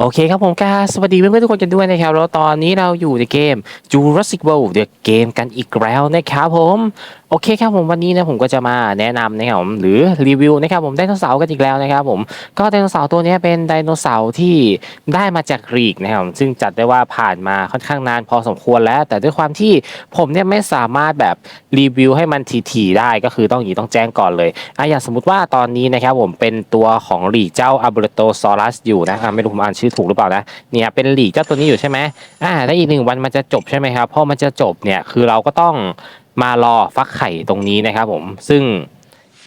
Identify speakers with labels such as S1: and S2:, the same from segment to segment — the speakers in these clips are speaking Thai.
S1: โอเคครับผมกาสวัสดีเพื่อนๆทุกคนกันด้วยนะครับแล้วตอนนี้เราอยู่ในเกม Jurassic World เดอะเกมกันอีกแล้วนะครับผม โอเคครับผมวันนี้นะผมก็จะมาแนะนำนะครับผมหรือรีวิวนะครับผมไดโนเสาร์กันอีกแล้วนะครับผมก็ไดโนเสาร์ตัวนี้เป็นไดโนเสาร์ที่ได้มาจากกรีกนะครับซึ่งจัดได้ว่าผ่านมาค่อนข้างนานพอสมควรแล้ว แต่ด้วยความที่ผมเนี่ยไม่สามารถแบบรีวิวให้มันถี่ๆได้ก็คือต้องอย่างต้องแจ้งก่อนเลยอะอย่างสมมติว่าตอนนี้นะครับผมเป็นตัวของหลีเจ้าอัลเบโตซอรัสอยู่นะอะไม่รู้ผมอ่านชื่อถูกหรือเปล่านะเนี่ยเป็นหลีเจ้าตัวนี้อยู่ใช่ไหมอ่าแล้วอีกหนึ่งวันมันจะจบใช่ไหมครับพอมันจะจบเนี่ยคือเราก็ต้อง มารอฟักไข่ตรงนี้นะครับผมซึ่ง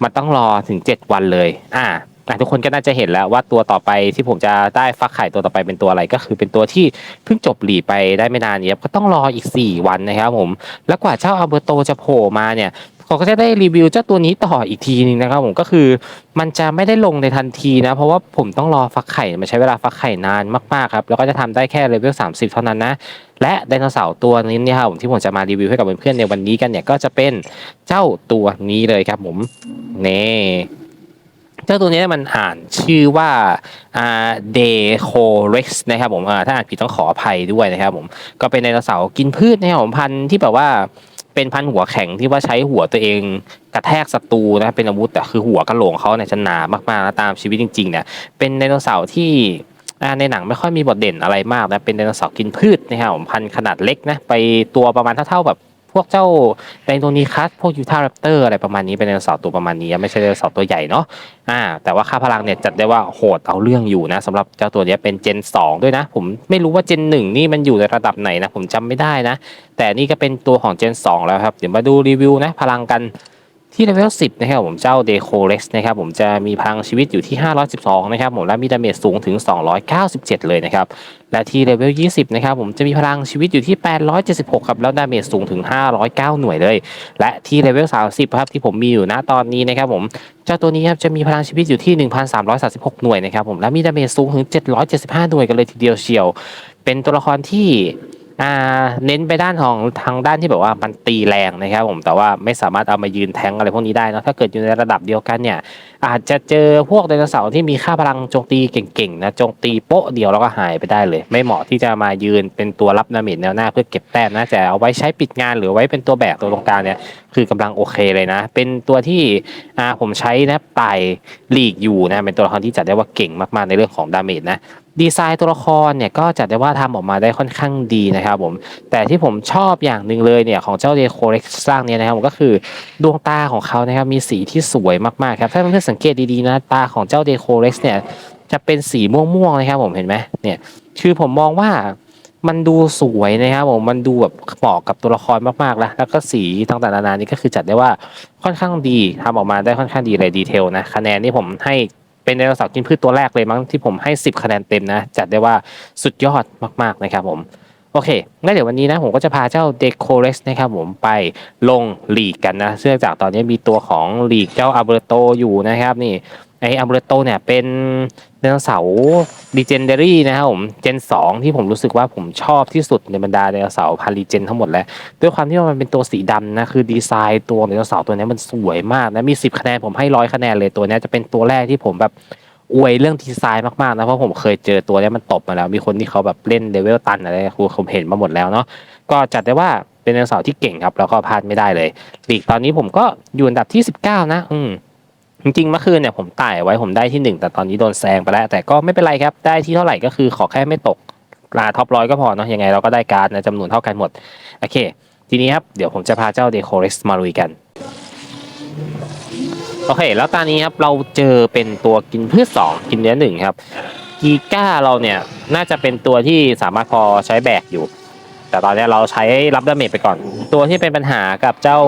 S1: มันต้องรอถึง 7 วันเลย อ่าอะทุกคนก็น่าจะเห็นแล้วว่าตัวต่อไปที่ผมจะได้ฟักไข่ตัวต่อไปเป็นตัวอะไรก็คือเป็นตัวที่เพิ่งจบหลีไปได้ไม่นานนี้ครับก็ต้องรออีก 4 วันนะครับผม แล้วกว่าเจ้าอัลเบโตจะโผล่มาเนี่ย ผมก็จะได้รีวิวเจ้าตัวนี้ต่ออีกทีนึงนะครับผมก็คือมันจะไม่ได้ลงในทันทีนะ เพราะว่าผมต้องรอฟักไข่มันใช้เวลาฟักไข่นานมากๆครับแล้วก็จะทำได้แค่เลเวล30 เท่านั้นนะและไดโนเสาร์ตัวนี้เนี่ยครับผมที่ผมจะมารีวิวให้กับเพื่อนๆในวันนี้กันเนี่ยก็จะเป็นเจ้าตัวนี้เลยครับผมนี่เจ้าตัวนี้มันอ่านชื่อว่าอ่าเดโคเร็กซ์นะครับผมถ้าอ่านผิดต้องขออภัยด้วยนะครับผมก็เป็นไดโนเสาร์กินพืชนะครับผมพันธุ์ที่แบบว่า เป็นพันหัวแข็งที่ว่าใช้หัวตัวเองกระแทกศัตรูนะเป็นอาวุธแต่คือหัวกระโหลกเขาเนี่ยจะหนามากๆนะตามชีวิตจริงๆเนี่ยเป็นไดโนเสาร์ที่ในหนังไม่ค่อยมีบทเด่นอะไรมากนะเป็นไดโนเสาร์กินพืชนะครับผมพันขนาดเล็กนะไปตัวประมาณเท่าๆแบบ พวกเจ้าไดโนนีคัสพวกยูทาแรปเตอร์อะไรประมาณนี้เป็นไดโนเสาร์ตัวประมาณนี้ ไม่ใช่ไดโนเสาร์ตัวใหญ่เนาะอ่าแต่ว่าค่าพลังเนี่ยจัดได้ว่าโหดเอาเรื่องอยู่นะสำหรับเจ้าตัวเนี้ยเป็นเจน 2 ด้วยนะ ผมไม่รู้ว่าเจน 1 นี่มันอยู่ในระดับไหนนะ ผมจำไม่ได้นะ แต่นี่ก็เป็นตัวของเจน 2 แล้วครับ เดี๋ยวมาดูรีวิวนะพลังกัน ที่เลเวล10 นะครับผมเจ้า d e c o r e x นะครับผมจะมีพลังชีวิตอยู่ที่ 512 นะครับผมและมีดาเมจสูงถึง 297 เลยนะครับ และที่เลเวล20 นะครับผมจะมีพลังชีวิตอยู่ที่ 876 ครับ แล้วดาเมจสูงถึง 509 หน่วยเลย และที่เลเวล30 ครับที่ผมมีอยู่ณตอนนี้นะครับผมเจ้าตัวนี้ครับจะมีพลังชีวิตอยู่ที่ 1,336 หน่วยนะครับผมและมีดาเมจสูงถึง 775 หน่วยกันเลยทีเดียวเชียว เป็นตัวละครที่ อ่าเน้นไปด้านของทางด้านที่แบบว่ามันตีแรงนะครับผมแต่ว่าไม่สามารถเอามายืนแทงอะไรพวกนี้ได้นะถ้าเกิดอยู่ในระดับเดียวกันเนี่ยอาจจะเจอพวกไดโนเสาร์ที่มีค่าพลังโจมตีเก่งๆนะโจมตีโป๊ะเดียวแล้วก็หายไปได้เลย ไม่เหมาะที่จะมายืนเป็นตัวรับดาเมจแนวหน้าเพื่อเก็บแต้มนะแต่เอาไว้ใช้ปิดงานหรือไว้เป็นตัวแบกตัวตรงกลางเนี่ยคือกำลังโอเคเลยนะ เป็นตัวที่อ่าผมใช้นะไต่ลีกอยู่นะเป็นตัวละครที่จัดได้ว่าเก่งมากๆในเรื่องของดาเมจนะ ดีไซน์ตัวละครเนี่ยก็จัดได้ว่าทำออกมาได้ค่อนข้างดีนะครับผมแต่ที่ผมชอบอย่างหนึ่งเลยเนี่ยของเจ้าเดโคเร็กสร้างเนี่ยนะครับผมก็คือดวงตาของเขานะครับมีสีที่สวยมากๆครับถ้าเพื่อนๆสังเกตดีๆนะตาของเจ้าเดโคเร็กเนี่ยจะเป็นสีม่วงๆนะครับผมเห็นไหมเนี่ยคือผมมองว่ามันดูสวยนะครับผมมันดูแบบเหมาะกับตัวละครมากๆแล้วแล้วก็สีต่างๆนานานี่ก็คือจัดได้ว่าค่อนข้างดีทำออกมาได้ค่อนข้างดีเลยดีเทลนะคะแนนนี่ผมให้ เป็นไดโนเสาร์กินพืชตัวแรกเลยมั้งที่ผมให้ 10 คะแนนเต็มนะ จัดได้ว่าสุดยอดมากๆนะครับผมโอเคงั้นเดี๋ยววันนี้นะผมก็จะพาเจ้าเดโคเรสนะครับผมไปลงลีกกันนะเนื่องจากตอนนี้มีตัวของลีกเจ้าอัลเบรโตอยู่นะครับนี่ ไออัลเบโตเนี่ยเป็นไดโนเสาร์ดีเจนเดอรี่นะครับผมเจน 2 ที่ผมรู้สึกว่าผมชอบที่สุดในบรรดาไดโนเสาร์พันลีเจนทั้งหมดแล้ว ด้วยความที่ว่ามันเป็นตัวสีดำนะ คือดีไซน์ตัวไดโนเสาร์ตัวนี้มันสวยมากนะ มี 10 คะแนน ผมให้ร้อยคะแนนเลยตัวนี้จะเป็นตัวแรกที่ผมแบบอวยเรื่องดีไซน์มากๆนะ เพราะผมเคยเจอตัวนี้มันตบมาแล้ว มีคนที่เขาแบบเล่นเลเวลตันอะไรคือผมเห็นมาหมดแล้วเนาะก็จัดได้ว่าเป็นไดโนเสาร์ที่เก่งครับแล้วก็พลาดไม่ได้เลยลีกตอนนี้ผมก็อยู่อันดับที่ 19 นะ อืม จริงๆเมื่อคืนเนี่ยผมไต่ไว้ผมได้ที่หนึ่งแต่ตอนนี้โดนแซงไปแล้ว แต่ก็ไม่เป็นไรครับ ได้ที่เท่าไหร่ก็คือขอแค่ไม่ตกลาท็อปร้อยก็พอเนาะยังไงเราก็ได้การ์ดนะจำนวนเท่ากันหมด โอเค ทีนี้ครับ เดี๋ยวผมจะพาเจ้าเดโคเรสมาลุยกัน โอเค แล้วตอนนี้ครับ เราเจอเป็นตัวกินพืชสองกินเนื้อหนึ่งครับกีก้าเราเนี่ย น่าจะเป็นตัวที่สามารถพอใช้แบกอยู่ แต่ตอนนี้เราใช้รับดาเมจไปก่อน ตัวที่เป็นปัญหากับเจ้า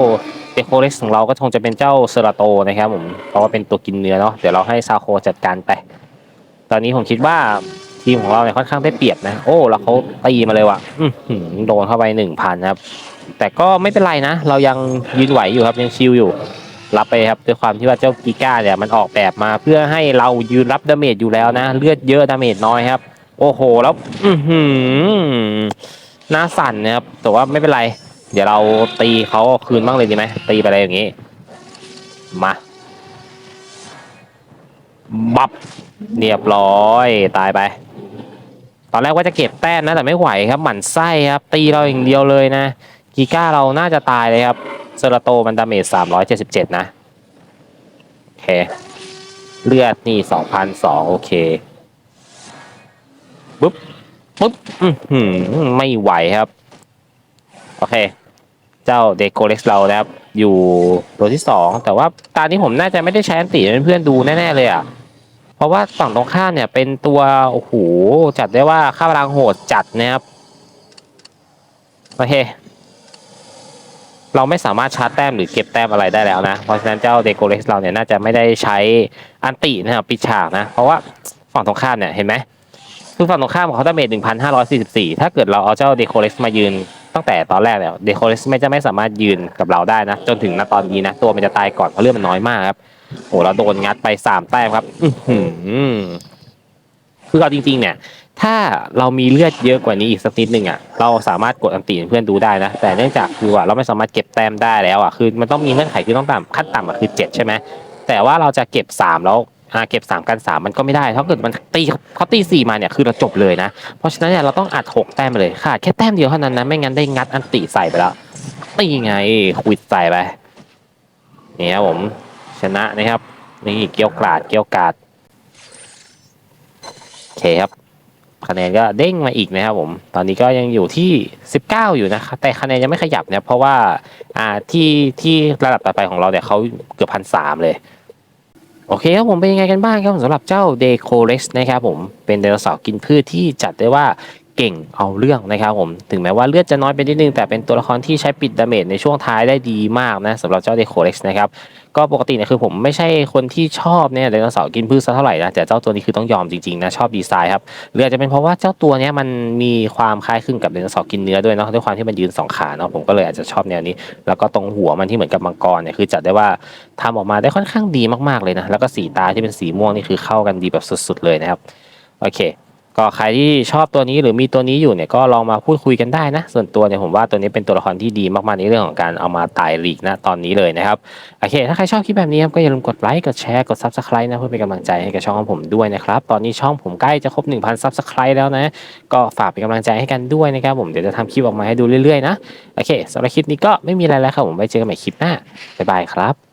S1: เดโคเร็กของเราก็คงจะเป็นเจ้าเซราโตนะครับผมเพราะว่าเป็นตัวกินเนื้อเนาะเดี๋ยวเราให้ซาโคจัดการไป ตอนนี้ผมคิดว่าทีมของเราเนี่ยค่อนข้างได้เปรียบนะ โอ้แล้วเขาตีมาเลยว่ะอื้อหือโดนเข้าไปหนึ่งพันครับ แต่ก็ไม่เป็นไรนะ เรายังยืนไหวอยู่ครับยังชิลอยู่ รับไปครับด้วยความที่ว่าเจ้ากีก้าเนี่ยมันออกแบบมาเพื่อให้เรายืนรับดาเมจอยู่แล้วนะ เลือดเยอะดาเมจน้อยครับ โอ้โหแล้ว อืหือหน้าสั่นนะครับแต่ว่าไม่เป็นไร เดี๋ยวเราตีเขาคืนบ้างเลยดีไหมตีไปอะไรอย่างงี้ มาบับเรียบร้อยตายไป ตอนแรกว่าจะเก็บแต้มนะแต่ไม่ไหวครับ หมั่นไส้ครับ ตีเราอย่างเดียวเลยนะ กีก้าเราน่าจะตายเลยครับเซอร์โตมันดาเมจ377นะโอเค เลือดนี่2,002โอเคปุ๊บปุ๊บหือไม่ไหวครับ โอเค เจ้าเดโคเล็กเรานะครับ อยู่ตัวที่สองแต่ว่าตอนนี้ผมน่าจะไม่ได้ใช้อันติเพื่อนๆดูแน่ๆเลยอะเพราะว่าฝั่งตรงข้ามเนี่ยเป็นตัวโอ้โหจัดได้ว่าค่าพลังโหดจัดนะครับโอเคเราไม่สามารถชาร์จแต้มหรือเก็บแต้มอะไรได้แล้วนะ เพราะฉะนั้นเจ้าเดโ o เล็กเราเนี่ยน่าจะไม่ได้ใช้อันตินะครับปิดฉากนะ เพราะว่าฝั่งตรงข้ามเนี่ยเห็นไหมคือฝั่งตรงข้ามของเขาดาเมจ1,544ถ้าเกิดเราเอาเจ้าเดโ o เล็กมายืน ตั้งแต่ตอนแรกแล้วเดโ o เล็กไม่จะไม่สามารถยืนกับเราได้นะ จนถึงณตอนนี้นะตัวมันจะตายก่อนเพราะเลือดมันน้อยมากครับโอ้เราโดนงัดไปสามแต้มครับอื้อหือคือเอาจริง ๆ เนี่ย ถ้าเรามีเลือดเยอะกว่านี้อีกสักนิดหนึ่งอะเราสามารถกดอันตีเพื่อนดูได้นะ แต่เนื่องจากคือว่าเราไม่สามารถเก็บแต้มได้แล้วอะคือมันต้องมีเงื่อนไขคือต้องต่ำขั้นต่ำอะคือเจ็ดใช่ไหมแต่ว่าเราจะเก็บสามแล้ว อ่าเก็บสามกันสามมันก็ไม่ได้ถ้าเกิดมันตีเขาตีสี่มาเนี่ยคือเราจบเลยนะ เพราะฉะนั้นเนี่ยเราต้องอัดหกแต้มไปเลยขาดแค่แต้มเดียวเท่านั้นนะไม่งั้นได้งัดอันตีใส่ไปแล้วตีไงควิดใส่ไปนี่ครับผมชนะนะครับ นี่เกี้ยวกราดเกี้ยวกราดโอเคครับคะแนนก็เด้งมาอีกนะครับผม ตอนนี้ก็ยังอยู่ที่ 19 อยู่นะครับ แต่คะแนนยังไม่ขยับเนะเพราะว่าอ่าที่ที่ระดับต่อไปของเราเนี่ยเขาเกือบพันสามเลย โอเคครับผมเป็นยังไงกันบ้างครับสำหรับเจ้าเดโคเร็กนะครับผมเป็นไดโนเสาร์กินพืชที่จัดได้ว่า เก่งเอาเรื่องนะครับผมถึงแม้ว่าเลือดจะน้อยไปนิดนึง แต่เป็นตัวละครที่ใช้ปิดดาเมจในช่วงท้ายได้ดีมากนะสำหรับเจ้าเดโคเร็กซ์นะครับก็ปกติเนี่ยคือผมไม่ใช่คนที่ชอบเนี่ยไดโนเสาร์กินพืชสักเท่าไหร่นะแต่เจ้าตัวนี้คือต้องยอมจริงๆนะชอบดีไซน์ครับหรืออาจจะเป็นเพราะว่าเจ้าตัวเนี้ยมันมีความคล้ายคลึงกับไดโนเสาร์กินเนื้อด้วยเนาะด้วยความที่มันยืนสองขาเนาะผมก็เลยอาจจะชอบแนวนี้ แล้วก็ตรงหัวมันที่เหมือนกับมังกรเนี่ยคือจัดได้ว่าทำออกมาได้ค่อนข้างดีมากๆเลยนะแล้วก็สีตาที่เป็นสีม่วงนี่คือเข้ากันดีแบบสุด ๆ เลยนะครับโอเค ก็ใครที่ชอบตัวนี้หรือมีตัวนี้อยู่เนี่ยก็ลองมาพูดคุยกันได้นะ ส่วนตัวเนี่ยผมว่าตัวนี้เป็นตัวละครที่ดีมากๆในเรื่องของการเอามาตายลีกนะตอนนี้เลยนะครับโอเค ถ้าใครชอบคลิปแบบนี้ครับก็อย่าลืมกดไลค์กดแชร์กด subscribe นะเพื่อเป็นกำลังใจให้กับช่องของผมด้วยนะครับตอนนี้ช่องผมใกล้จะครบ 1,000 subscribe แล้วนะ ก็ฝากเป็นกำลังใจให้กันด้วยนะครับผมเดี๋ยวจะทำคลิปออกมาให้ดูเรื่อยๆนะโอเคสำหรับคลิปนี้ก็ไม่มีอะไรแล้วครับผมไว้เจอกันใหม่คลิปหน้าบ๊ายบายครับ